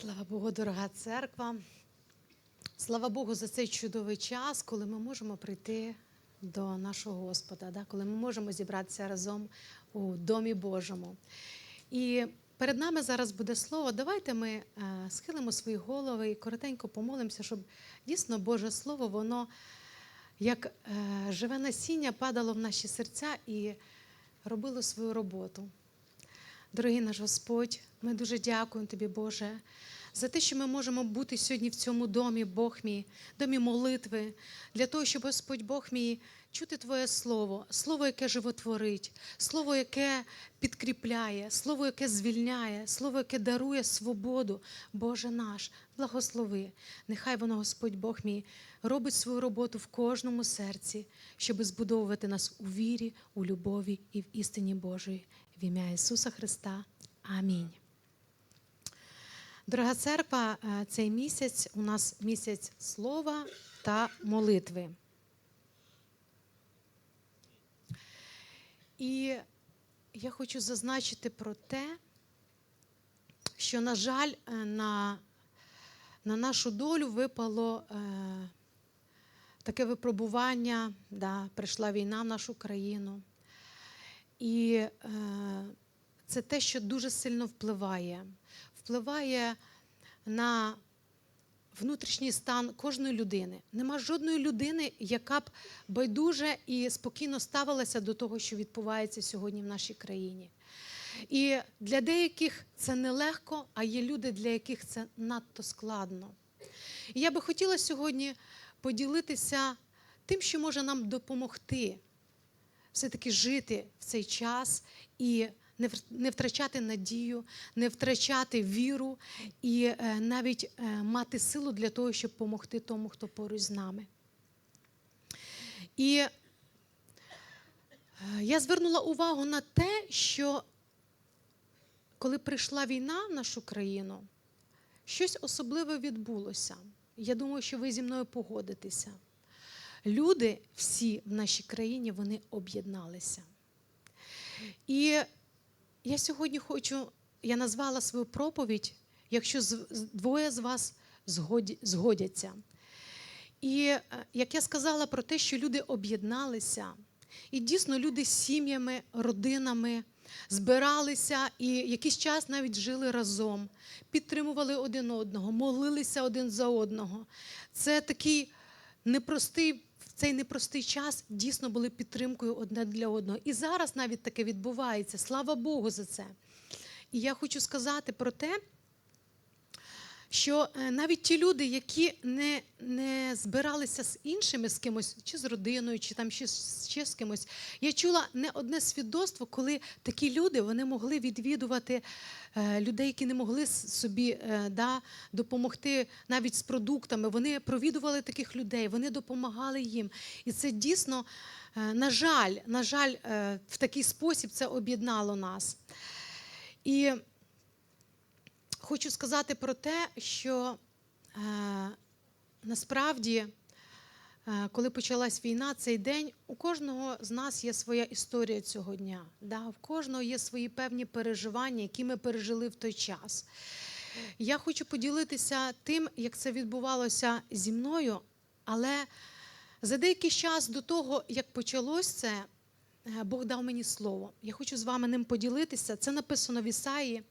Слава Богу, дорога церква. Слава Богу за цей чудовий час, коли ми можемо прийти до нашого Господа, да? коли ми можемо зібратися разом у Домі Божому. І перед нами зараз буде слово. Давайте ми е, схилимо свої голови і коротенько помолимося, щоб дійсно Боже Слово, воно як е, живе насіння падало в наші серця і робило свою роботу. Дорогий наш Господь, ми дуже дякуємо Тобі, Боже, за те, що ми можемо бути сьогодні в цьому домі, Бог мій, домі молитви, для того, щоб Господь Бог мій чути Твоє Слово, Слово, яке животворить, Слово, яке підкріпляє, Слово, яке звільняє, Слово, яке дарує свободу, Боже наш, благослови. Нехай воно, Господь Бог мій, робить свою роботу в кожному серці, щоб збудовувати нас у вірі, у любові і в істині Божої. В ім'я Ісуса Христа. Амінь. Дорога церква, е, цей місяць у нас місяць слова та молитви. І я хочу зазначити про те, що, на жаль, е, на, на нашу долю випало е, таке випробування, да, прийшла війна в нашу країну. І е, це те, що дуже сильно впливає. Впливає на внутрішній стан кожної людини. Нема жодної людини, яка б байдуже і спокійно ставилася до того, що відбувається сьогодні в нашій країні. І для деяких це нелегко, а є люди, для яких це надто складно. І я би хотіла сьогодні поділитися тим, що може нам допомогти все-таки жити в цей час і не втрачати надію, не втрачати віру і е, навіть е, мати силу для того, щоб допомогти тому, хто поруч з нами. І е, я звернула увагу на те, що коли прийшла війна в нашу країну, щось особливе відбулося. Я думаю, що ви зі мною погодитеся. Люди всі в нашій країні вони об'єдналися. І я сьогодні хочу, я назвала свою проповідь, якщо двоє з вас згодяться. І е, як я сказала про те, що люди об'єдналися, і дійсно люди з сім'ями, родинами збиралися і якийсь час навіть жили разом, підтримували один одного, молилися один за одного. Це такий непростий, цей непростий час дійсно були підтримкою одне для одного. І зараз навіть таке відбувається. Слава Богу за це. І я хочу сказати про те, що е, навіть ті люди, які не, не збиралися з іншими, з кимось, чи з родиною, чи там ще, ще з кимось, я чула не одне свідоцтво, коли такі люди вони могли відвідувати е, людей, які не могли собі е, да, допомогти навіть з продуктами. Вони провідували таких людей, вони допомагали їм. І це дійсно, на жаль, на жаль, в такий спосіб це об'єднало нас. І хочу сказати про те, що е, насправді, е, коли почалась війна, цей день у кожного з нас є своя історія цього дня. Да? В кожного є свої певні переживання, які ми пережили в той час. Я хочу поділитися тим, як це відбувалося зі мною, але за деякий час до того, як почалось це, е, Бог дав мені слово. Я хочу з вами ним поділитися. Це написано в Ісаї.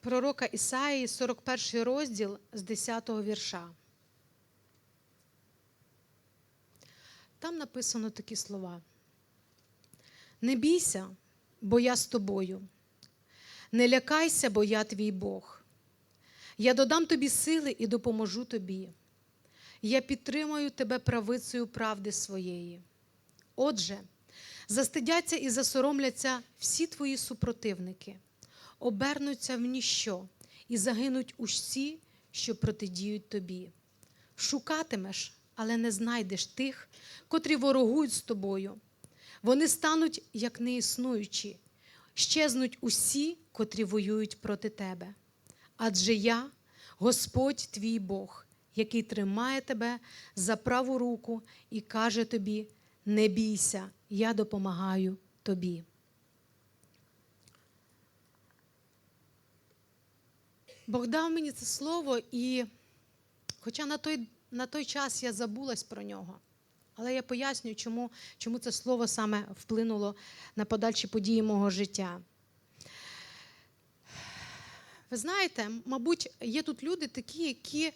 Пророка Ісаї, 41 розділ з 10 вірша. Там написано такі слова. Не бійся, бо я з тобою. Не лякайся, бо я твій Бог. Я додам тобі сили і допоможу тобі. Я підтримаю тебе правицею правди своєї. Отже, застидяться і засоромляться всі твої супротивники, обернуться в ніщо і загинуть усі, що протидіють тобі. Шукатимеш, але не знайдеш тих, котрі ворогують з тобою. Вони стануть як неіснуючі, щезнуть усі, котрі воюють проти тебе. Адже я, Господь твій Бог, який тримає тебе за праву руку і каже тобі: не бійся, я допомагаю тобі. Бог дав мені це слово, і хоча на той, на той час я забулась про нього, але я пояснюю, чому, чому це слово саме вплинуло на подальші події мого життя. Ви знаєте, мабуть, є тут люди такі, які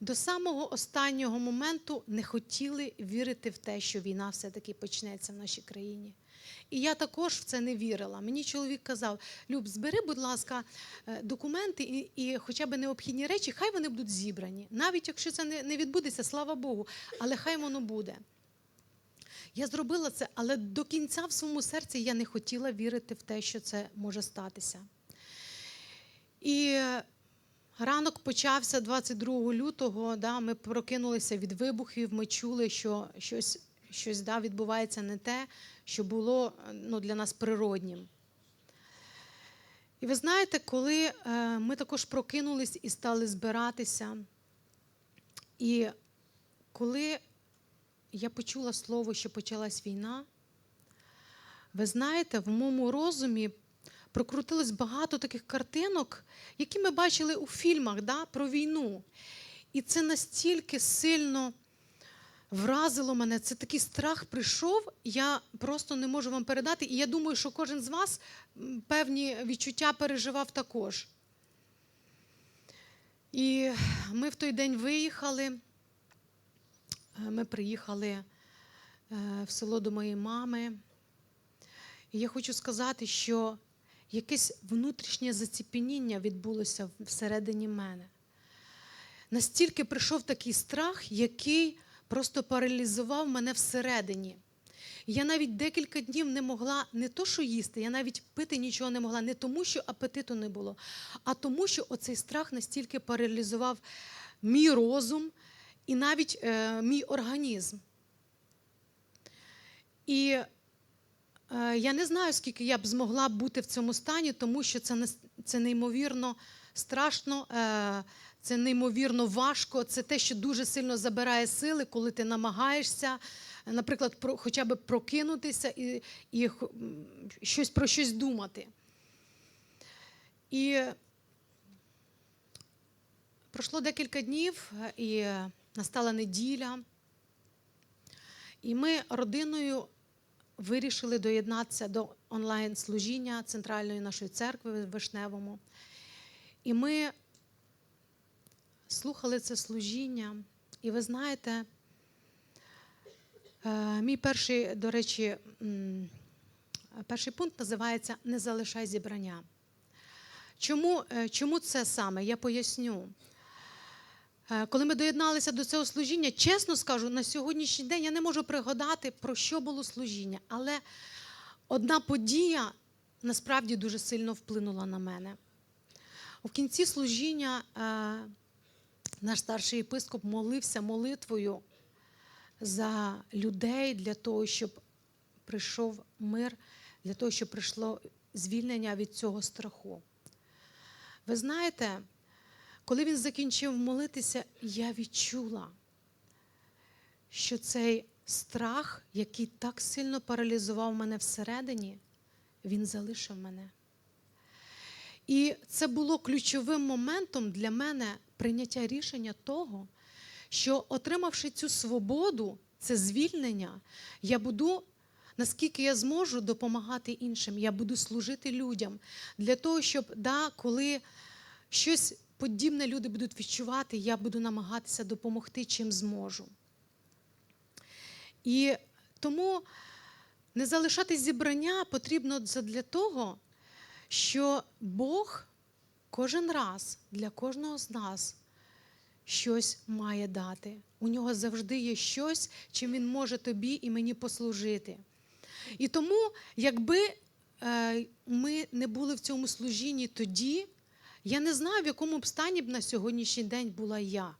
до самого останнього моменту не хотіли вірити в те, що війна все-таки почнеться в нашій країні. І я також в це не вірила. Мені чоловік казав: Люб, збери, будь ласка, е, документи і, і хоча б необхідні речі, хай вони будуть зібрані. Навіть якщо це не, не відбудеться, слава Богу, але хай воно буде. Я зробила це, але до кінця в своєму серці я не хотіла вірити в те, що це може статися. І ранок почався 22 лютого. Да, Ми прокинулися від вибухів, ми чули, що щось, щось да, відбувається не те, що було ну, для нас природнім. І ви знаєте, коли е, ми також прокинулись і стали збиратися, і коли я почула слово, що почалась війна, ви знаєте, в моєму розумі прокрутилось багато таких картинок, які ми бачили у фільмах да, про війну. І це настільки сильно вразило мене. Це такий страх прийшов, я просто не можу вам передати. І я думаю, що кожен з вас певні відчуття переживав також. І ми в той день виїхали. Е, Ми приїхали е, в село до моєї мами. І я хочу сказати, що якесь внутрішнє заціпеніння відбулося всередині мене. Настільки прийшов такий страх, який просто паралізував мене всередині. Я навіть декілька днів не могла не то, що їсти, я навіть пити нічого не могла, не тому, що апетиту не було, а тому, що оцей страх настільки паралізував мій розум і навіть е, мій організм. І е, я не знаю, скільки я б змогла бути в цьому стані, тому що це, це неймовірно страшно, е, це неймовірно важко. Це те, що дуже сильно забирає сили, коли ти намагаєшся, наприклад, про, хоча б прокинутися і, і щось про щось думати. І пройшло декілька днів, е, і настала неділя. І ми родиною вирішили доєднатися до онлайн-служіння центральної нашої церкви в Вишневому. І ми слухали це служіння. І ви знаєте, е, мій перший, до речі, перший пункт називається Не залишай зібрання. Чому, е, чому це саме? Я поясню. Е, Коли ми доєдналися до цього служіння, чесно скажу, на сьогоднішній день я не можу пригадати, про що було служіння, але одна подія насправді дуже сильно вплинула на мене. У кінці служіння наш старший єпископ молився молитвою за людей для того, щоб прийшов мир, для того, щоб прийшло звільнення від цього страху. Ви знаєте, коли він закінчив молитися, я відчула, що цей страх, який так сильно паралізував мене всередині, він залишив мене. І це було ключовим моментом для мене прийняття рішення того, що, отримавши цю свободу, це звільнення, я буду, наскільки я зможу, допомагати іншим. Я буду служити людям для того, щоб, да, коли щось подібне люди будуть відчувати, я буду намагатися допомогти, чим зможу. І тому не залишати зібрання потрібно для того, що Бог кожен раз для кожного з нас щось має дати. У нього завжди є щось, чим він може тобі і мені послужити. І тому, якби е, ми не були в цьому служінні тоді, я не знаю, в якому б стані б на сьогоднішній день була я.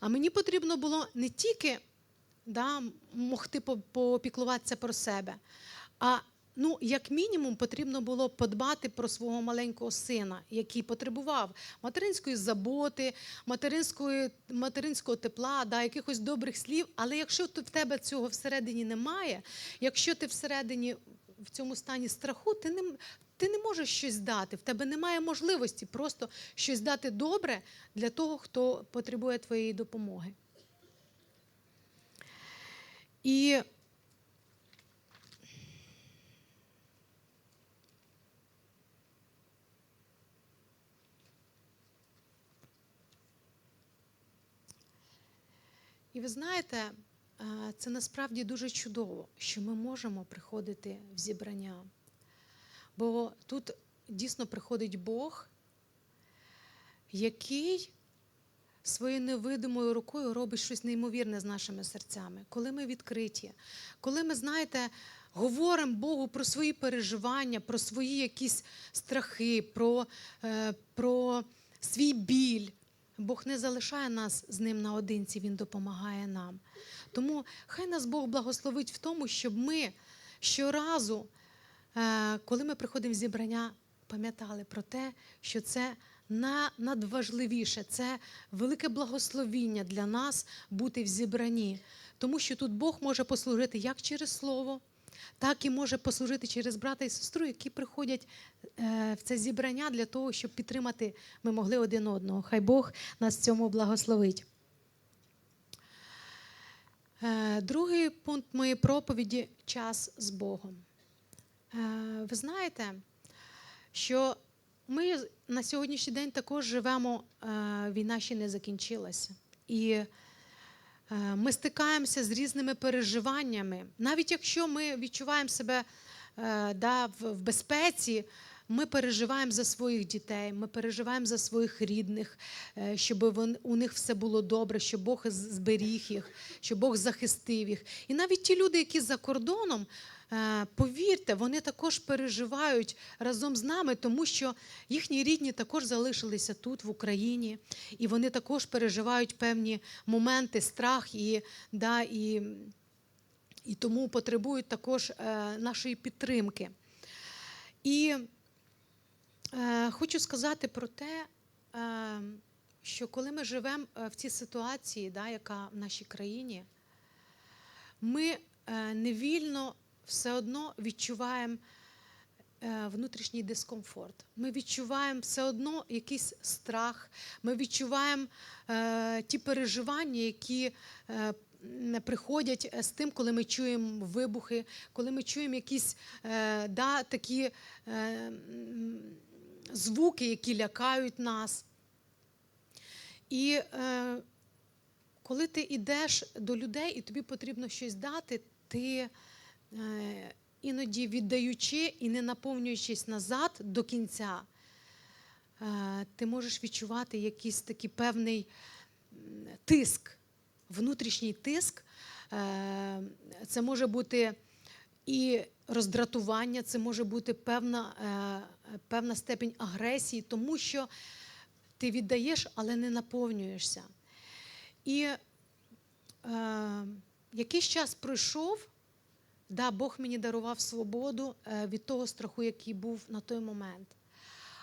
А мені потрібно було не тільки да, могти по- попіклуватися про себе, а ну, як мінімум потрібно було подбати про свого маленького сина, який потребував материнської заботи, материнської, материнського тепла, да, якихось добрих слів. Але якщо в тебе цього всередині немає, якщо ти всередині в цьому стані страху, ти не, ти не можеш щось дати. В тебе немає можливості просто щось дати добре для того, хто потребує твоєї допомоги. І І ви знаєте, е, це насправді дуже чудово, що ми можемо приходити в зібрання. Бо тут дійсно приходить Бог, який своєю невидимою рукою робить щось неймовірне з нашими серцями. Коли ми відкриті, коли ми, знаєте, говоримо Богу про свої переживання, про свої якісь страхи, про, е, про свій біль. Бог не залишає нас з ним наодинці, Він допомагає нам. Тому хай нас Бог благословить в тому, щоб ми щоразу, е, коли ми приходимо в зібрання, пам'ятали про те, що це на- надважливіше, це велике благословіння для нас бути в зібранні. Тому що тут Бог може послужити як через слово, так і може послужити через брата і сестру, які приходять е, в це зібрання для того, щоб підтримати ми могли один одного. Хай Бог нас цьому благословить. Е, Другий пункт моєї проповіді час з Богом. Е, Ви знаєте, що ми на сьогоднішній день також живемо, війна ще не закінчилася. І ми стикаємося з різними переживаннями. Навіть якщо ми відчуваємо себе е, да, в безпеці, ми переживаємо за своїх дітей, ми переживаємо за своїх рідних, е, щоб у них все було добре, щоб Бог зберіг їх, щоб Бог захистив їх. І навіть ті люди, які за кордоном, е, повірте, вони також переживають разом з нами, тому що їхні рідні також залишилися тут, в Україні, і вони також переживають певні моменти, страх і, да, і, і тому потребують також е, нашої підтримки. І е, хочу сказати про те, е, що коли ми живемо е, в цій ситуації, да, яка в нашій країні, ми е, невільно все одно відчуваємо е, внутрішній дискомфорт. Ми відчуваємо все одно якийсь страх, ми відчуваємо е, ті переживання, які е, приходять з тим, коли ми чуємо вибухи, коли ми чуємо якісь да, такі звуки, які лякають нас. І е, коли ти йдеш до людей і тобі потрібно щось дати, ти іноді віддаючи і не наповнюючись назад до кінця, е, ти можеш відчувати якийсь такий певний тиск, внутрішній тиск. Е, Це може бути і роздратування, це може бути певна, е, певна степень агресії, тому що ти віддаєш, але не наповнюєшся. І е, якийсь час пройшов, да, Бог мені дарував свободу е, від того страху, який був на той момент.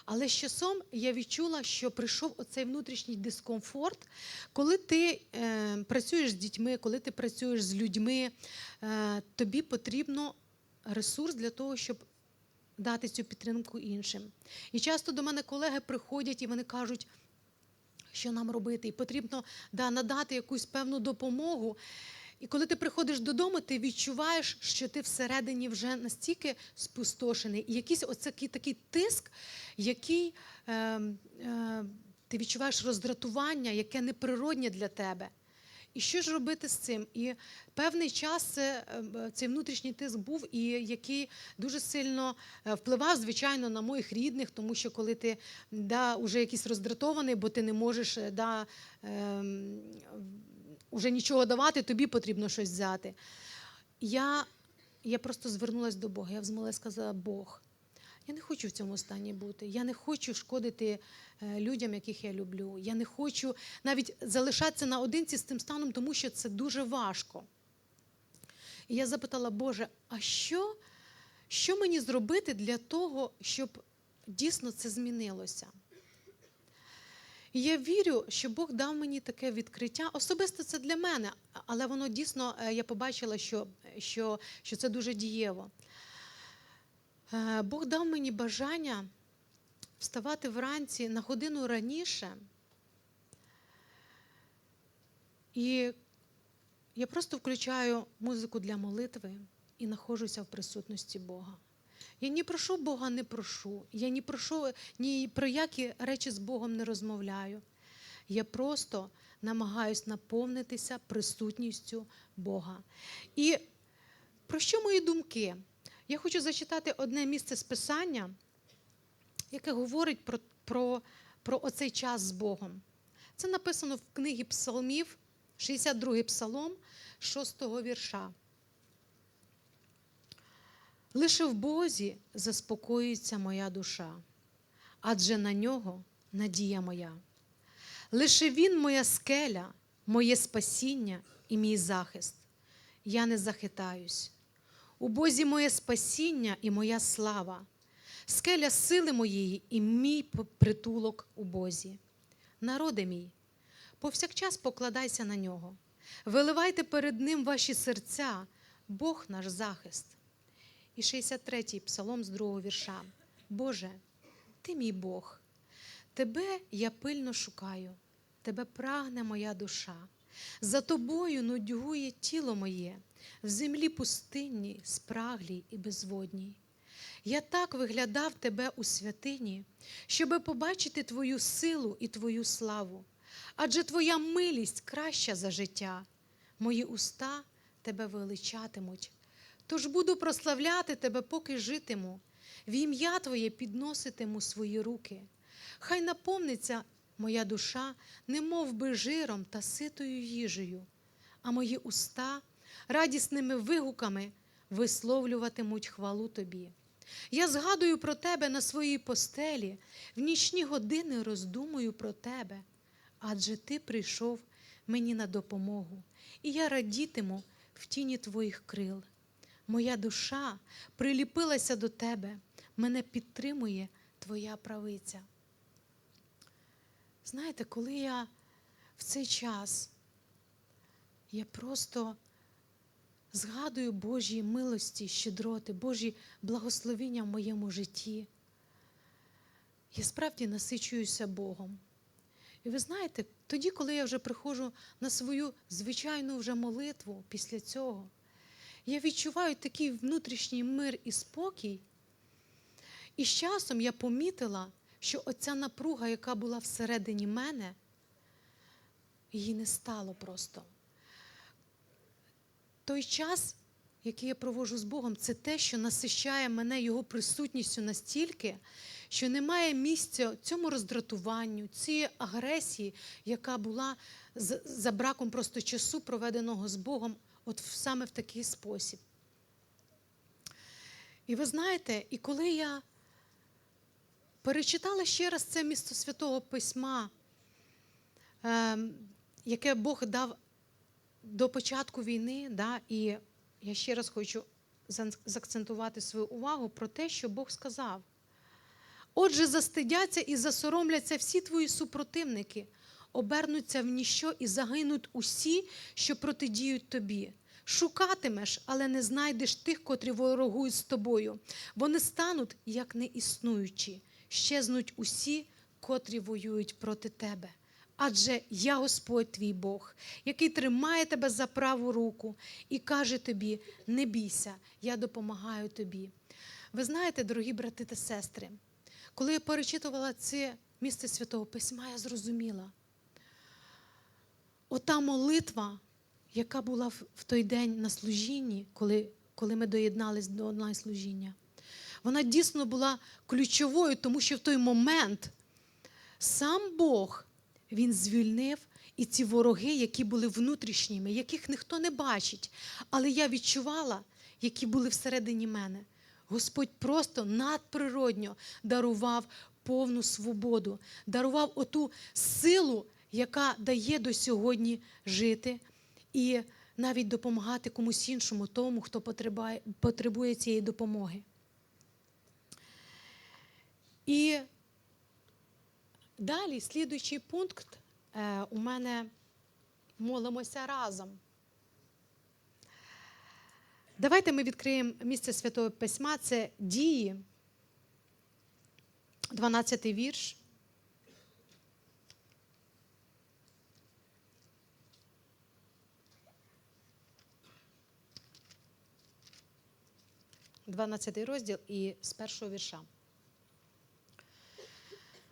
Але з часом я відчула, що прийшов оцей внутрішній дискомфорт, коли ти е, працюєш з дітьми, коли ти працюєш з людьми, е, тобі потрібно ресурс для того, щоб дати цю підтримку іншим. І часто до мене колеги приходять і вони кажуть, що нам робити, і потрібно да, надати якусь певну допомогу. І коли ти приходиш додому, ти відчуваєш, що ти всередині вже настільки спустошений, і якийсь оцей такий тиск, який е, е, ти відчуваєш роздратування, яке неприроднє для тебе. І що ж робити з цим? І певний час це, е, цей внутрішній тиск був, і який дуже сильно е, впливав, звичайно, на моїх рідних, тому що коли ти да, вже якийсь роздратований, бо ти не можеш е, да, ем, уже нічого давати, тобі потрібно щось взяти. Я, я просто звернулася до Бога. Я взмолила і сказала, Бог, я не хочу в цьому стані бути. Я не хочу шкодити е, людям, яких я люблю. Я не хочу навіть залишатися наодинці з тим станом, тому що це дуже важко. І я запитала, Боже, а що, що мені зробити для того, щоб дійсно це змінилося? І я вірю, що Бог дав мені таке відкриття. Особисто це для мене, але воно дійсно е, я побачила, що, що, що це дуже дієво. Е, Бог дав мені бажання вставати вранці на годину раніше. І я просто включаю музику для молитви і знаходжуся в присутності Бога. Я ні про що Бога не прошу, я ні про що, ні про які речі з Богом не розмовляю. Я просто намагаюсь наповнитися присутністю Бога. І про що мої думки? Я хочу зачитати одне місце з Писання, яке говорить про, про, про оцей час з Богом. Це написано в книгі Псалмів, 62 й псалом, 6 вірша. Лише в Бозі заспокоюється моя душа, адже на нього надія моя. Лише Він моя скеля, моє спасіння і мій захист. Я не захитаюсь. У Бозі моє спасіння і моя слава, скеля сили моєї і мій притулок у Бозі. Народе мій, повсякчас покладайся на нього, виливайте перед Ним ваші серця, Бог наш захист. І 63-й псалом з другого вірша. Боже, ти мій Бог, тебе я пильно шукаю, тебе прагне моя душа. За тобою нудьгує тіло моє в землі пустинній, спраглій і безводній. Я так виглядав тебе у святині, щоби побачити твою силу і твою славу. Адже твоя милість краща за життя, мої уста тебе величатимуть. Тож буду прославляти тебе, поки житиму, в ім'я Твоє підноситиму свої руки. Хай наповниться моя душа, немов би жиром та ситою їжею, а мої уста радісними вигуками висловлюватимуть хвалу тобі. Я згадую про тебе на своїй постелі, в нічні години роздумую про тебе, адже ти прийшов мені на допомогу, і я радітиму в тіні твоїх крил. Моя душа приліпилася до тебе, мене підтримує твоя правиця. Знаєте, коли я в цей час я просто згадую Божі милості, щедроти, Божі благословіння в моєму житті, я справді насичуюся Богом. І ви знаєте, тоді, коли я вже приходжу на свою звичайну вже молитву після цього, я відчуваю такий внутрішній мир і спокій. І з часом я помітила, що оця напруга, яка була всередині мене, її не стало просто. Той час, який я проводжу з Богом, це те, що насищає мене Його присутністю настільки, що немає місця цьому роздратуванню, цій агресії, яка була за браком просто часу, проведеного з Богом, от саме в такий спосіб. І ви знаєте, і коли я перечитала ще раз це місто Святого Письма, яке Бог дав до початку війни, да, і я ще раз хочу заакцентувати свою увагу про те, що Бог сказав. Отже, застидяться і засоромляться всі твої супротивники, обернуться в ніщо і загинуть усі, що протидіють тобі. Шукатимеш, але не знайдеш тих, котрі ворогують з тобою. Вони стануть, як неіснуючі, щезнуть усі, котрі воюють проти тебе. Адже я Господь твій Бог, який тримає тебе за праву руку і каже тобі: не бійся, я допомагаю тобі. Ви знаєте, дорогі брати та сестри, коли я перечитувала це місце Святого Письма, я зрозуміла. Ота молитва, яка була в той день на служінні, коли коли ми доєднались до онлайн-служіння, вона дійсно була ключовою, тому що в той момент сам Бог він звільнив і ці вороги, які були внутрішніми, яких ніхто не бачить. Але я відчувала, які були всередині мене. Господь просто надприродньо дарував повну свободу, дарував оту силу, яка дає до сьогодні жити і навіть допомагати комусь іншому, тому, хто потребує, цієї допомоги. І далі, слідуючий пункт, е, у мене молимося разом. Давайте ми відкриємо місце Святого Письма. Це дії, 12 вірш. Дванадцятий розділ і з першого вірша.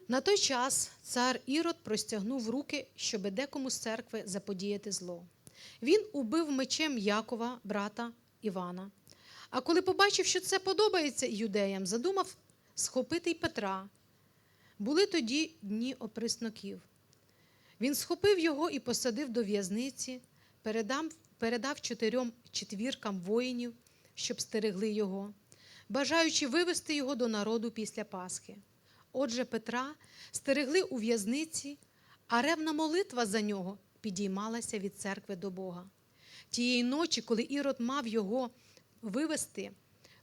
На той час цар Ірод простягнув руки, щоби декому з церкви заподіяти зло. Він убив мечем Якова, брата Івана. А коли побачив, що це подобається юдеям, задумав схопити й Петра. Були тоді дні оприсноків. Він схопив його і посадив до в'язниці, передав, передав чотирьом четвіркам воїнів, щоб стерегли його, бажаючи вивести його до народу після Пасхи. Отже, Петра стерегли у в'язниці, а ревна молитва за нього підіймалася від церкви до Бога. Тієї ночі, коли Ірод мав його вивести,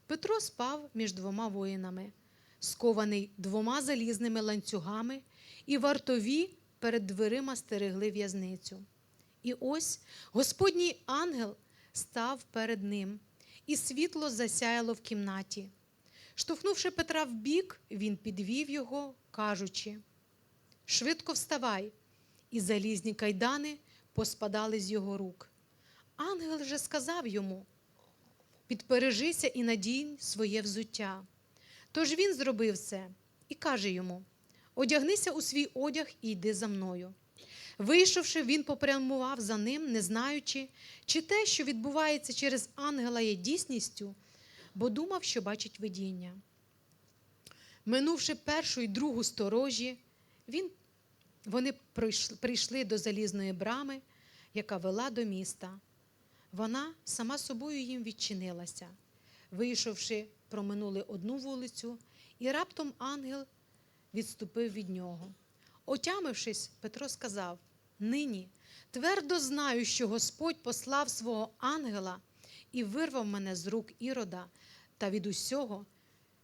Петро спав між двома воїнами, скований двома залізними ланцюгами, і вартові перед дверима стерегли в'язницю. І ось Господній ангел став перед ним, і світло засяяло в кімнаті. Штовхнувши Петра в бік, він підвів його, кажучи: Швидко вставай, і залізні кайдани поспадали з його рук. Ангел же сказав йому: Підпережися і надінь своє взуття. Тож він зробив це і каже йому: Одягнися у свій одяг і йди за мною. Вийшовши, він попрямував за ним, не знаючи, чи те, що відбувається через ангела, є дійсністю, бо думав, що бачить видіння. Минувши першу і другу сторожі, він, вони прийшли, прийшли до залізної брами, яка вела до міста. Вона сама собою їм відчинилася. Вийшовши, проминули одну вулицю, і раптом ангел відступив від нього. Отямившись, Петро сказав: Нині твердо знаю, що Господь послав свого ангела і вирвав мене з рук ірода та від усього,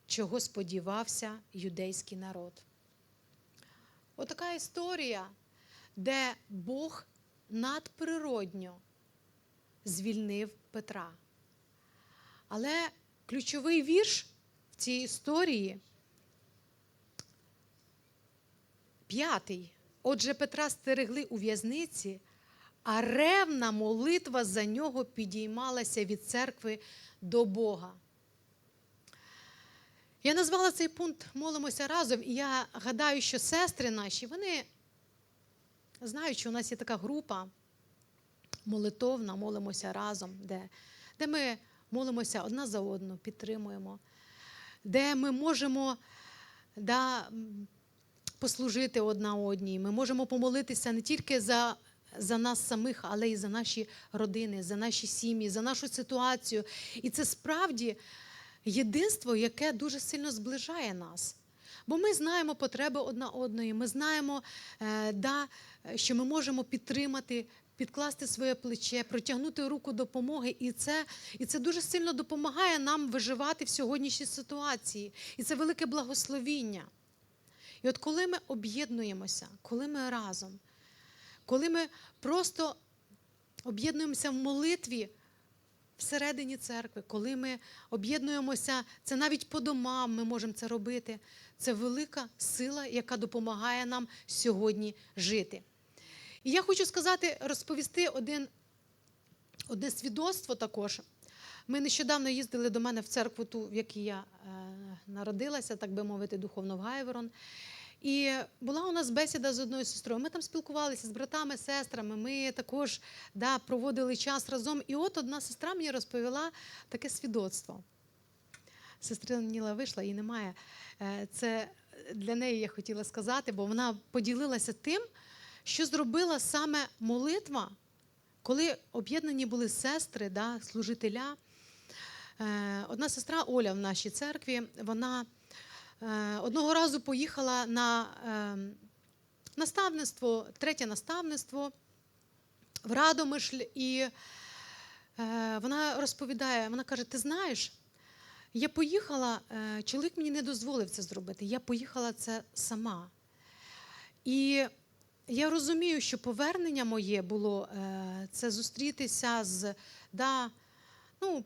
чого сподівався юдейський народ. Отака історія, де Бог надприродньо звільнив Петра. Але ключовий вірш в цій історії п'ятий. Отже, Петра стерегли у в'язниці, а ревна молитва за нього підіймалася від церкви до Бога. Я назвала цей пункт Молимося разом, і я гадаю, що сестри наші, вони знають, що у нас є така група молитовна, молимося разом, де, де ми молимося одна за одну, підтримуємо, де ми можемо да, послужити одна одній. Ми можемо помолитися не тільки за. За нас самих, але й за наші родини, за наші сім'ї, за нашу ситуацію. І це справді єдинство, яке дуже сильно зближає нас. Бо ми знаємо потреби одна одної, ми знаємо, е, да, що ми можемо підтримати, підкласти своє плече, протягнути руку допомоги. І це, і це дуже сильно допомагає нам виживати в сьогоднішній ситуації. І це велике благословіння. І от коли ми об'єднуємося, коли ми разом, коли ми просто об'єднуємося в молитві всередині церкви, коли ми об'єднуємося, це навіть по домам ми можемо це робити. Це велика сила, яка допомагає нам сьогодні жити. І я хочу сказати, розповісти один, одне свідоцтво також. Ми нещодавно їздили до мене в церкву, ту, в якій я е, народилася, так би мовити, духовно в Гайверон. І була у нас бесіда з одною сестрою. Ми там спілкувалися з братами, сестрами. Ми також да, проводили час разом. І от одна сестра мені розповіла таке свідоцтво. Сестра Ніла вийшла, її немає. Е, Це для неї я хотіла сказати, бо вона поділилася тим, що зробила саме молитва, коли об'єднані були сестри, да, служителя. Е, Одна сестра Оля в нашій церкві, вона одного разу поїхала на е, наставництво, третє наставництво в Радомишль, і вона розповідає, вона каже: Ти знаєш, я поїхала, чоловік мені не дозволив це зробити. Я поїхала це сама. І я розумію, що повернення моє було це зустрітися з да, ну, е,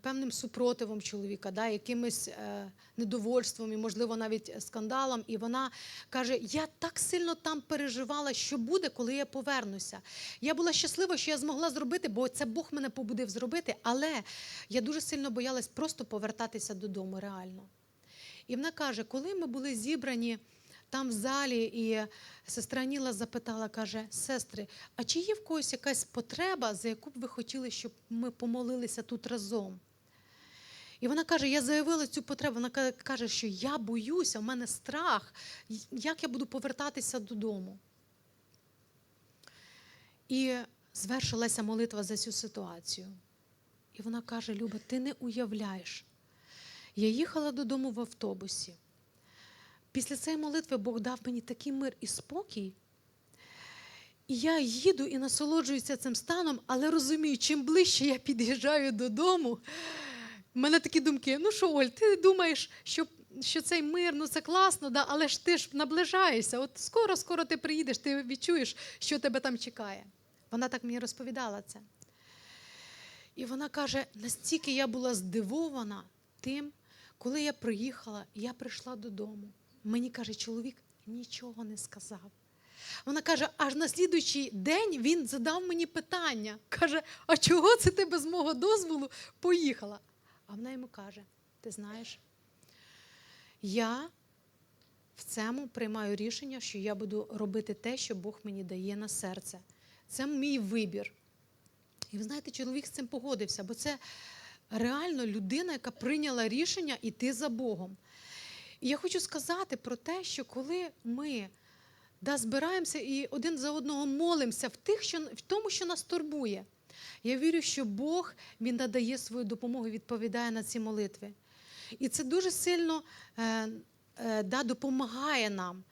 певним супротивом чоловіка, да, якимось е, недовольством і, можливо, навіть скандалом. І вона каже: Я так сильно там переживала, що буде, коли я повернуся. Я була щаслива, що я змогла зробити, бо це Бог мене побудив зробити, але я дуже сильно боялась просто повертатися додому реально. І вона каже, коли ми були зібрані там в залі, і сестра Ніла запитала, каже: сестри, а чи є в когось якась потреба, за яку б ви хотіли, щоб ми помолилися тут разом? І вона каже: я заявила цю потребу. Вона каже, що я боюся, в мене страх, як я буду повертатися додому. І звершилася молитва за цю ситуацію. І вона каже: Люба, ти не уявляєш. Я їхала додому в автобусі. Після цієї молитви Бог дав мені такий мир і спокій. І я їду і насолоджуюся цим станом, але розумію, чим ближче я під'їжджаю додому, в мене такі думки: ну що, Оль, ти думаєш, що, що цей мир, ну це класно, да, але ж ти ж наближаєшся. От скоро, скоро ти приїдеш, ти відчуєш, що тебе там чекає. Вона так мені розповідала це. І вона каже: настільки я була здивована тим, коли я приїхала, я прийшла додому. Мені каже, чоловік нічого не сказав. Вона каже, аж на слідуючий день він задав мені питання. Каже, а чого це ти без мого дозволу поїхала? А вона йому каже: ти знаєш, я в цьому приймаю рішення, що я буду робити те, що Бог мені дає на серце. Це мій вибір. І ви знаєте, чоловік з цим погодився, бо це реально людина, яка прийняла рішення йти за Богом. І я хочу сказати про те, що коли ми да, збираємося і один за одного молимося в, тих, що, в тому, що нас турбує, я вірю, що Бог Він надає свою допомогу, відповідає на ці молитви. І це дуже сильно е, е, да, допомагає нам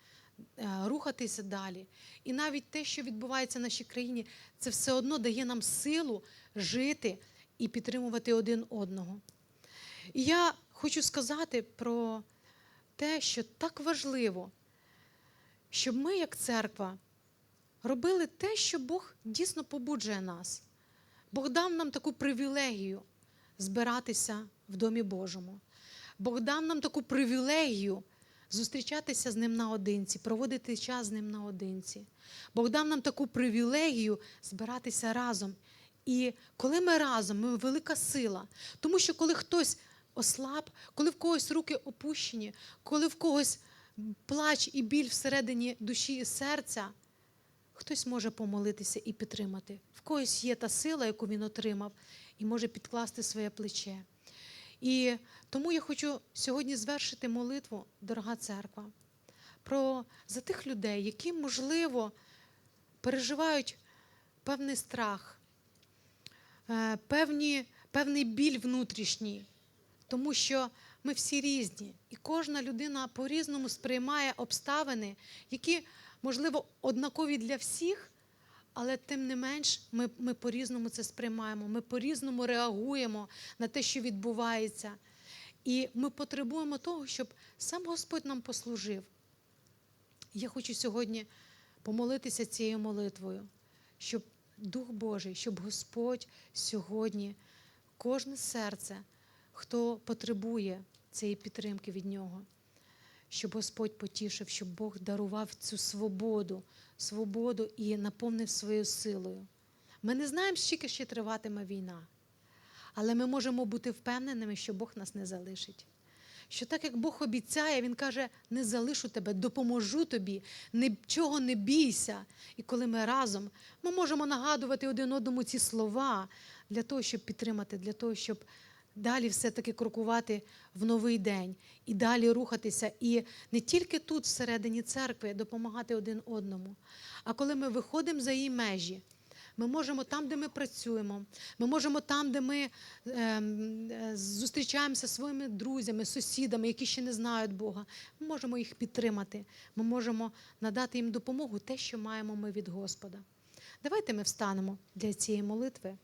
е, рухатися далі. І навіть те, що відбувається в нашій країні, це все одно дає нам силу жити і підтримувати один одного. І я хочу сказати про те, що так важливо, щоб ми, як церква, робили те, що Бог дійсно побуджує нас. Бог дав нам таку привілегію збиратися в Домі Божому. Бог дав нам таку привілегію зустрічатися з ним наодинці, проводити час з ним наодинці. Бог дав нам таку привілегію збиратися разом. І коли ми разом, ми велика сила. Тому що коли хтось ослаб, коли в когось руки опущені, коли в когось плач і біль всередині душі і серця, хтось може помолитися і підтримати. В когось є та сила, яку він отримав, і може підкласти своє плече. І тому я хочу сьогодні звершити молитву, дорога церква, про за тих людей, які, можливо, переживають певний страх, е, певні, певний біль внутрішній, тому що ми всі різні, і кожна людина по-різному сприймає обставини, які, можливо, однакові для всіх, але тим не менш ми, ми по-різному це сприймаємо, ми по-різному реагуємо на те, що відбувається. І ми потребуємо того, щоб сам Господь нам послужив. Я хочу сьогодні помолитися цією молитвою, щоб Дух Божий, щоб Господь сьогодні, кожне серце, хто потребує цієї підтримки від нього, щоб Господь потішив, щоб Бог дарував цю свободу, свободу і наповнив своєю силою. Ми не знаємо, скільки ще триватиме війна, але ми можемо бути впевненими, що Бог нас не залишить. Що так як Бог обіцяє, Він каже: не залишу тебе, допоможу тобі, нічого не бійся. І коли ми разом, ми можемо нагадувати один одному ці слова для того, щоб підтримати, для того, щоб далі все-таки крокувати в новий день і далі рухатися. І не тільки тут, всередині церкви, допомагати один одному, а коли ми виходимо за її межі. Ми можемо там, де ми працюємо, ми можемо там, де ми е, зустрічаємося зі своїми друзями, сусідами, які ще не знають Бога. Ми можемо їх підтримати. Ми можемо надати їм допомогу, те, що маємо ми від Господа. Давайте ми встанемо для цієї молитви.